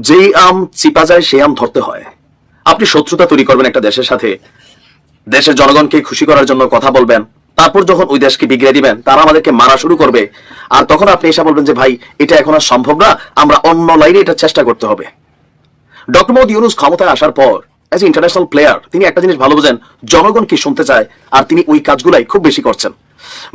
যেই আম চিপা যায়, সেই আম ধরতে হয়। আপনি শত্রুতা তৈরি করবেন একটা দেশের সাথে। দেশের জনগণকে খুশি করার জন্য কথা বলবেন। তারপর যখন ওই দেশকে বিগড়ে দিবেন, তারা আমাদেরকে মারা শুরু করবে। আর তখন আপনি এসে বলবেন যে, ভাই, এটা এখন আর সম্ভব না। আমরা অন্য লাইনে এটা চেষ্টা করতে হবে। ডক্টর মোহাম্মদ ইউনুস ক্ষমতায় আসার পর এজ ইন্টারন্যাশনাল প্লেয়ার তিনি একটা জিনিস ভালো বোঝেন, জনগণ কি শুনতে চায়, আর তিনি ওই কাজগুলাই খুব বেশি করছেন।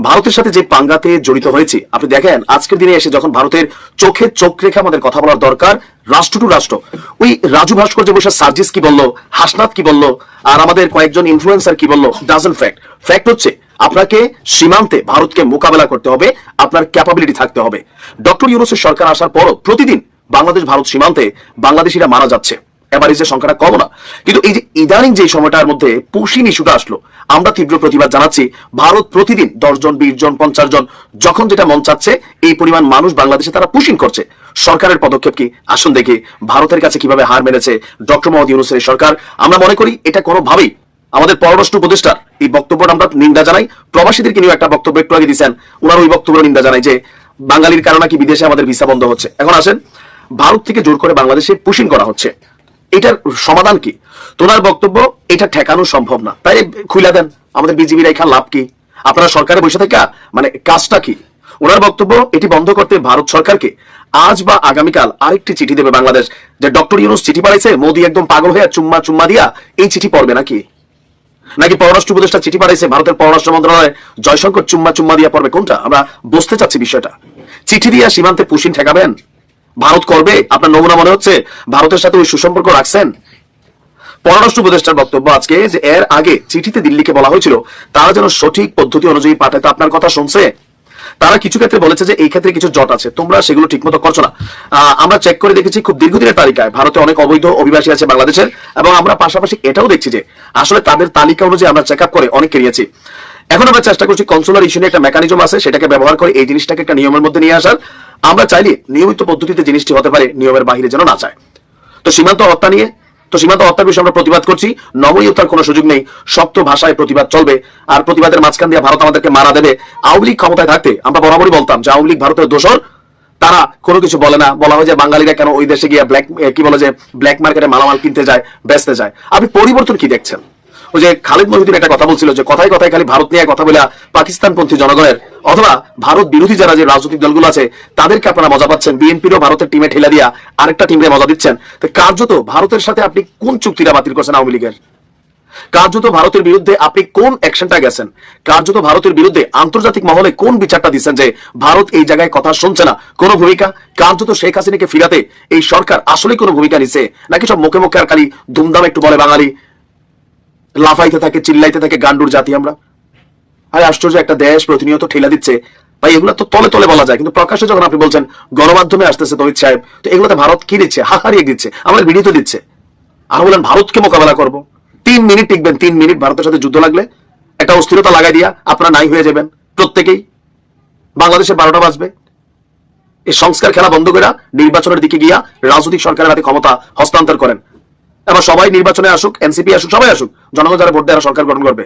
ভারতের সাথে যে পাঙ্গাতে জড়িত হয়েছি, আপনি দেখেন, আজকের দিনে এসে যখন ভারতের চোখে চোখ রেখে আমাদের কথা বলার দরকার, রাষ্ট্র টু রাষ্ট্র, ওই রাজু ভাস্কর যে বসে সার্জিস কি বলল, হাসনাত কি বলল, আর আমাদের কয়েকজন ইনফ্লুয়েন্সার কি বলল ডাজেন্ট ফ্যাক্ট ফ্যাক্ট হচ্ছে, আপনাকে সীমান্তে ভারতকে মোকাবেলা করতে হবে, আপনার ক্যাপাবিলিটি থাকতে হবে। ডক্টর ইউনুসের সরকার আসার পরও প্রতিদিন বাংলাদেশ ভারত সীমান্তে বাংলাদেশিরা মারা যাচ্ছে। এভারেজের সংখ্যাটা কম না। কিন্তু এই যে ইদানিং যে সময়টার মধ্যে পুশিন ইস্যুটা আসলো, আমরা তীব্র প্রতিবাদ জানাচ্ছি। ভারত প্রতিদিন দশ জন, বিশ জন, পঞ্চাশ জন, যখন যেটা মন চাচ্ছে, এই পরিমাণ মানুষ বাংলাদেশে তারা পুশিং করছে। সরকারের পদক্ষেপ কি? আসুন দেখি, ভারতের কাছে কীভাবে হার মেনেছে ডক্টর মোহাম্মদ ইউনুসের সরকার? আমরা মনে করি এটা কোনোভাবেই আমাদের পররাষ্ট্র উপদেষ্টার এই বক্তব্যটা আমরা নিন্দা জানাই। প্রবাসীদেরকে নিয়েও একটা বক্তব্য একটু আগে দিচ্ছেন ওনার ওই বক্তব্য নিন্দা জানাই যে বাঙালির কারণে কি বিদেশে আমাদের ভিসা বন্ধ হচ্ছে। এখন আসেন, ভারত থেকে জোর করে বাংলাদেশে পুশিং করা হচ্ছে। এটার সমাধান কি? তোনার বক্তব্য, এটা ঠেকানো সম্ভব না। তাই খুলে দেন, আমাদের বিজিবির এখান লাভ কি? আপনারা সরকারে বসে থাকা মানে কাজটা কি? ওনার বক্তব্য, এটি বন্ধ করতে ভারত সরকারকে আজ বা আগামীকাল আরেকটি চিঠি দেবে বাংলাদেশ। যে ডক্টর ইউনুস চিঠি পাঠাইছে, মোদি একদম পাগল হয়ে চুম্মা চুম্মা দিয়া এই চিঠি পড়বে নাকি? নাকি পররাষ্ট্র উপদেষ্টা চিঠি পাঠাইছে, ভারতের পররাষ্ট্র মন্ত্রণালয় জয়শঙ্কর চুম্মা চুম্মা দিয়া পড়বে? কোনটা? আমরা বুঝতে চাচ্ছি বিষয়টা। চিঠি দিয়া সীমান্তে পুশিন ঠেকাবেন? ভারত করবে? আপনার নমুনা মনে হচ্ছে ভারতের সাথে ওই সুসম্পর্ক রাখছেন? পররাষ্ট্র উপদেষ্টার বক্তব্য আজকে যে এর আগে চিঠিতে দিল্লিকে বলা হয়েছিল, তারা যেন সঠিক পদ্ধতি অনুযায়ী পাঠায়, তো আপনার কথা শুনছে? তারা কিছু ক্ষেত্রে বলেছে যে এই ক্ষেত্রে কিছু জট আছে, তোমরা সেগুলো ঠিকমতো করছ না। আমরা চেক করে দেখেছি খুব দীর্ঘদিনের তালিকায় ভারতে অনেক অবৈধ অভিবাসী আছে বাংলাদেশের, এবং আমরা পাশাপাশি এটাও দেখছি যে আসলে তাদের তালিকা অনুযায়ী আমরা চেক আপ করে অনেককে নিয়েছি এখন আমরা চেষ্টা করছি কনসুলার ইস্যু নিয়ে একটা মেকানিজম আছে, সেটাকে ব্যবহার করে এই জিনিসটাকে একটা নিয়মের মধ্যে নিয়ে আসার। আমরা চাইলে নিয়মিত পদ্ধতিতে জিনিসটি হতে পারে নিয়মের বাহিরে যেন না চায় তো সীমান্ত হত্যা নিয়ে তো সীমান্ত হত্যার বিষয়ে আমরা প্রতিবাদ করছি। নমনীয়তার কোনো সুযোগ নেই। শক্ত ভাষায় প্রতিবাদ চলবে। আর প্রতিবাদের মাঝখান দিয়ে ভারত আমাদেরকে মারা দেবে। আওয়ামী লীগ ক্ষমতায় থাকতে আমরা বরাবরই বলতাম যে আওয়ামী লীগ ভারতের দোষর। তারা কোনো কিছু বলে না। বলা হয় যে বাঙালিরা কেন ওই দেশে গিয়ে ব্ল্যাক কি বলে যে ব্ল্যাক মার্কেটে মালামাল কিনতে যায়, বেচতে যায়। আপনি পরিবর্তন কি দেখছেন? ওই যে খালিদ মহিউদ্দিন একটা কথা বলছিল যে কথায় কথায় খালি ভারত নিয়ে কথা বলে পাকিস্তানপন্থী জনগণের, অথবা ভারত বিরোধী যারা যে রাজনৈতিক দলগুলো আছে, তাদেরকে আপনারা মজা পাচ্ছেন। বিএনপিরও ভারতের টিমে ঠেলা দিয়া আরেকটা টিমে মজা দিচ্ছেন। তো কার্যত ভারতের সাথে আপনি কোন চুক্তিটা বাতিল করছেন আওয়ামী লীগের? কার্যত ভারতের বিরুদ্ধে আপনি কোন অ্যাকশনটা গেছেন? কার্যত ভারতের বিরুদ্ধে আন্তর্জাতিক মহলে কোন বিচারটা দিচ্ছেন যে ভারত এই জায়গায় কথা শুনছে না? কোন ভূমিকা? কার্যত শেখ হাসিনাকে ফিরাতে এই সরকার আসলে কোনো ভূমিকা নিছে নাকি সব মুখে মুখে আর খালি ধুমধাম একটু বলে বাঙালি? লাফাইতে থাকে, চিল্লাইতে থাকে, গান্ডুর জাতি আমরা। আরে আশ্চর্য, একটা দেশ প্রতিনিয়ত ঠেলা দিচ্ছে। ভাই, এগুলো তো তলে তলে বলা যায়। কিন্তু প্রকাশ্যে যখন আপনি বলছেন, গণমাধ্যমে আসতেছে তহিদ সাহেব, তো এগুলোতে ভারত কি দিচ্ছে? হাহারিয়ে দিচ্ছে। আমাদের ভিডিও তো দিচ্ছে। আর বলেন, ভারতকে মোকাবেলা করব। তিন মিনিট টিকবেন, তিন মিনিট ভারতের সাথে যুদ্ধ লাগলে। একটা অস্থিরতা লাগাই দিয়া আপনারা নাই হয়ে যাবেন, প্রত্যেকেই। বাংলাদেশে বারোটা বাজবে। এই সংস্কার খেলা বন্ধ করে নির্বাচনের দিকে গিয়া রাজনৈতিক সরকারের হাতে ক্ষমতা হস্তান্তর করেন। এবার সবাই নির্বাচনে আসুক, এনসিপি আসুক, সবাই আসুক। জনগণ যারা ভোট দেয় সরকার গঠন করবে।